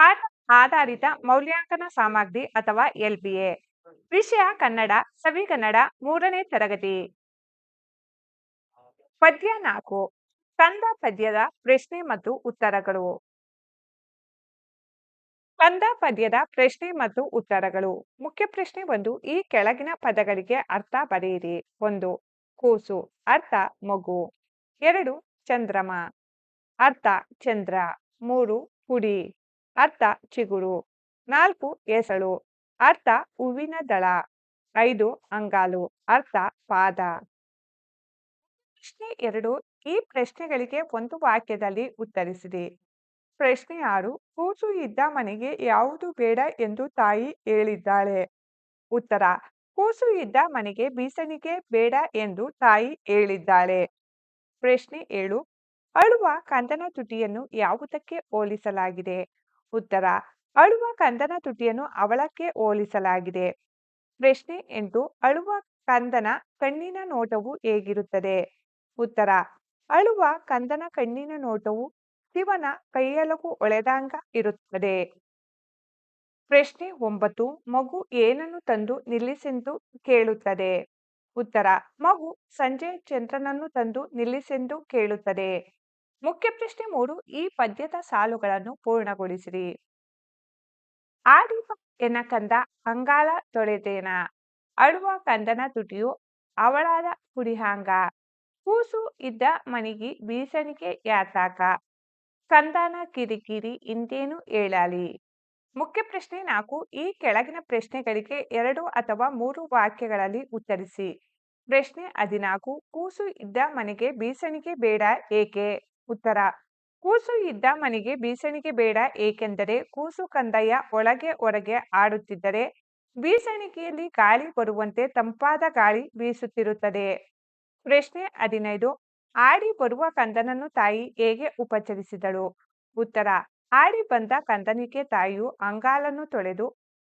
ಆಟ ಆಧಾರಿತ ಮೌಲ್ಯಾಂಕನ ಸಾಮಗ್ರಿ ಅಥವಾ ಎಲ್ಬಿಎ ವಿಷಯ ಕನ್ನಡ ಸವಿ ಕನ್ನಡ ಮೂರನೇ ತರಗತಿ. ಪದ್ಯ ನಾಲ್ಕು. ಕಂದ ಪದ್ಯದ ಪ್ರಶ್ನೆ ಮತ್ತು ಉತ್ತರಗಳು. ಕಂದ ಪದ್ಯದ ಪ್ರಶ್ನೆ ಮತ್ತು ಉತ್ತರಗಳು. ಮುಖ್ಯ ಪ್ರಶ್ನೆ ಒಂದು, ಈ ಕೆಳಗಿನ ಪದಗಳಿಗೆ ಅರ್ಥ ಬರೆಯಿರಿ. ಒಂದು, ಕೂಸು. ಅರ್ಥ, ಮಗು. ಎರಡು, ಚಂದ್ರಮ. ಅರ್ಥ, ಚಂದ್ರ. ಮೂರು ಹುಡಿ ಅರ್ಥ, ಚಿಗುರು. ನಾಲ್ಕು ಎಸಳು ಅರ್ಥ, ಹೂವಿನ ದಳ. ಐದು, ಅಂಗಾಲು. ಅರ್ಥ, ಪಾದ. ಪ್ರಶ್ನೆ ಎರಡು, ಈ ಪ್ರಶ್ನೆಗಳಿಗೆ ಒಂದು ವಾಕ್ಯದಲ್ಲಿ ಉತ್ತರಿಸಿದೆ. ಪ್ರಶ್ನೆ ಆರು, ಕೂಸು ಇದ್ದ ಮನೆಗೆ ಯಾವುದು ಬೇಡ ಎಂದು ತಾಯಿ ಹೇಳಿದ್ದಾಳೆ. ಉತ್ತರ, ಕೂಸು ಇದ್ದ ಮನೆಗೆ ಬೀಸಣಿಗೆ ಬೇಡ ಎಂದು ತಾಯಿ ಹೇಳಿದ್ದಾಳೆ. ಪ್ರಶ್ನೆ ಏಳು, ಅಳುವ ಕಂದನ ತುಟಿಯನ್ನು ಯಾವುದಕ್ಕೆ ಹೋಲಿಸಲಾಗಿದೆ? ಉತ್ತರ. ಅಳುವ ಕಂದನ ತುಟಿಯನ್ನು ಅವಳಕ್ಕೆ ಹೋಲಿಸಲಾಗಿದೆ. ಪ್ರಶ್ನೆ ಎಂಟು, ಅಳುವ ಕಂದನ ಕಣ್ಣಿನ ನೋಟವು ಹೇಗಿರುತ್ತದೆ? ಉತ್ತರ, ಅಳುವ ಕಂದನ ಕಣ್ಣಿನ ನೋಟವು ಶಿವನ ಕೈಯಲಗು ಒಳೆದಾಂಗ ಇರುತ್ತದೆ. ಪ್ರಶ್ನೆ ಒಂಬತ್ತು, ಮಗು ಏನನ್ನು ತಂದು ನಿಲ್ಲಿಸೆಂದು ಕೇಳುತ್ತದೆ? ಉತ್ತರ, ಮಗು ಸಂಜೆ ಚಂದ್ರನನ್ನು ತಂದು ನಿಲ್ಲಿಸೆಂದು ಕೇಳುತ್ತದೆ. ಮುಖ್ಯ ಪ್ರಶ್ನೆ ಮೂರು, ಈ ಪದ್ಯದ ಸಾಲುಗಳನ್ನು ಪೂರ್ಣಗೊಳಿಸಿರಿ. ಆಡಿವ ಎನ ಕಂದ ಅಂಗಾಲ ತೊಳೆದೇನ? ಅಳುವ ಕಂದನ ತುಟಿಯು ಅವಳಾದ ಕುಡಿಹಾಂಗ? ಕೂಸು ಇದ್ದ ಮನಿಗಿ ಬೀಸಣಿಗೆ ಯಾತಾಕ ಕಂದನ ಕಿರಿಕಿರಿ ಇಂದೇನು ಹೇಳಲಿ ಮುಖ್ಯ ಪ್ರಶ್ನೆ ನಾಲ್ಕು, ಈ ಕೆಳಗಿನ ಪ್ರಶ್ನೆಗಳಿಗೆ ಎರಡು ಅಥವಾ ಮೂರು ವಾಕ್ಯಗಳಲ್ಲಿ ಉತ್ತರಿಸಿ. ಪ್ರಶ್ನೆ ಹದಿನಾಲ್ಕು, ಕೂಸು ಇದ್ದ ಮನೆಗೆ ಬೀಸಣಿಗೆ ಬೇಡ ಏಕೆ? ಉತ್ತರ. ಕೂಸು ಇದ್ದ ಮನೆಗೆ ಬೀಸಣಿಗೆ ಬೇಡ, ಏಕೆಂದರೆ ಕೂಸು ಕಂದಯ್ಯ ಒಳಗೆ ಹೊರಗೆ ಆಡುತ್ತಿದ್ದರೆ ಬೀಸಣಿಗೆಯಲ್ಲಿ ಗಾಳಿ ಬರುವಂತೆ ತಂಪಾದ ಗಾಳಿ ಬೀಸುತ್ತಿರುತ್ತದೆ. ಪ್ರಶ್ನೆ ಹದಿನೈದು, ಆಡಿ ಬರುವ ಕಂದನನ್ನು ತಾಯಿ ಹೇಗೆ ಉಪಚರಿಸಿದಳು? ಉತ್ತರ, ಆಡಿ ಬಂದ ಕಂದನಿಗೆ ತಾಯಿಯು ಅಂಗಾಲನ್ನು ತೊಳೆದು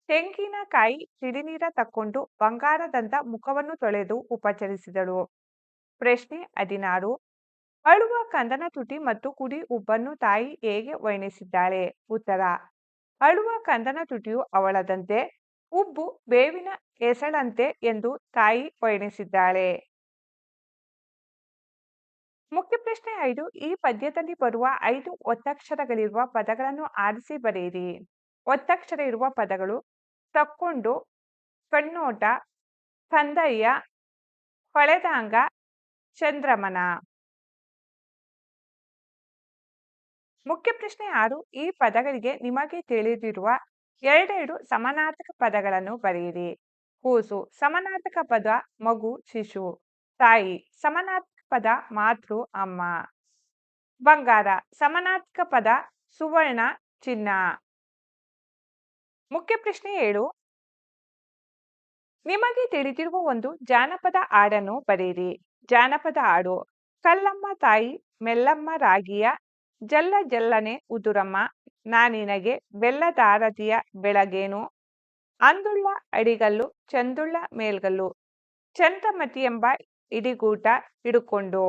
ತೆಂಗಿನಕಾಯಿ ತಿಳಿನೀರ ತಕ್ಕೊಂಡು ಬಂಗಾರದಂತ ಮುಖವನ್ನು ತೊಳೆದು ಉಪಚರಿಸಿದಳು. ಪ್ರಶ್ನೆ ಹದಿನಾರು ಅಳುವ ಕಂದನ ತುಟಿ ಮತ್ತು ಕುಡಿ ಉಬ್ಬನ್ನು ತಾಯಿ ಹೇಗೆ ವರ್ಣಿಸಿದ್ದಾಳೆ? ಉತ್ತರ, ಅಳುವ ಕಂದನ ತುಟಿಯು ಅವಳದಂತೆ, ಉಬ್ಬು ಬೇವಿನ ಎಸಳಂತೆ ಎಂದು ತಾಯಿ ವರ್ಣಿಸಿದ್ದಾಳೆ. ಮುಖ್ಯ ಪ್ರಶ್ನೆ ಐದು, ಈ ಪದ್ಯದಲ್ಲಿ ಬರುವ ಐದು ಒತ್ತಕ್ಷರಗಳಿರುವ ಪದಗಳನ್ನು ಆರಿಸಿ ಬರೆಯಿರಿ. ಒತ್ತಕ್ಷರ ಇರುವ ಪದಗಳು ತಕ್ಕೊಂಡು, ಕಣ್ಣೋಟ, ಕಂದಯ್ಯ, ಹೊಳೆದಾಂಗ, ಚಂದ್ರಮನ. ಮುಖ್ಯ ಪ್ರಶ್ನೆ ಆರು ಈ ಪದಗಳಿಗೆ ನಿಮಗೆ ತಿಳಿದಿರುವ ಎರಡೆರಡು ಸಮಾನಾರ್ಥಕ ಪದಗಳನ್ನು ಬರೆಯಿರಿ. ಕೂಸು, ಸಮಾನಾರ್ಥಕ ಪದ ಮಗು, ಶಿಶು. ತಾಯಿ, ಸಮಾನಾರ್ಥಕ ಪದ ಮಾತೃ, ಅಮ್ಮ. ಬಂಗಾರ, ಸಮಾನಾರ್ಥಕ ಪದ ಸುವರ್ಣ, ಚಿನ್ನ. ಮುಖ್ಯ ಪ್ರಶ್ನೆ ಏಳು. ನಿಮಗೆ ತಿಳಿದಿರುವ ಒಂದು ಜಾನಪದ ಹಾಡನ್ನು ಬರೆಯಿರಿ. ಜಾನಪದ ಹಾಡು, ಕಲ್ಲಮ್ಮ ತಾಯಿ, ಮೆಲ್ಲಮ್ಮ ರಾಗಿಯ ಜಲ್ಲ ಜಲ್ಲನೆ ಉದುರಮ್ಮ ನಾನಿನಗೆ ಬೆಲ್ಲದಾರತಿಯ ಬೆಳಗೇನು? ಅಂದುಳ್ಳ ಅಡಿಗಲ್ಲು ಚಂದುಳ್ಳ ಮೇಲ್ಗಲ್ಲು ಚಂದ್ರಮತಿ ಎಂಬ ಇಡಿಗೂಟ ಹಿಡುಕೊಂಡು.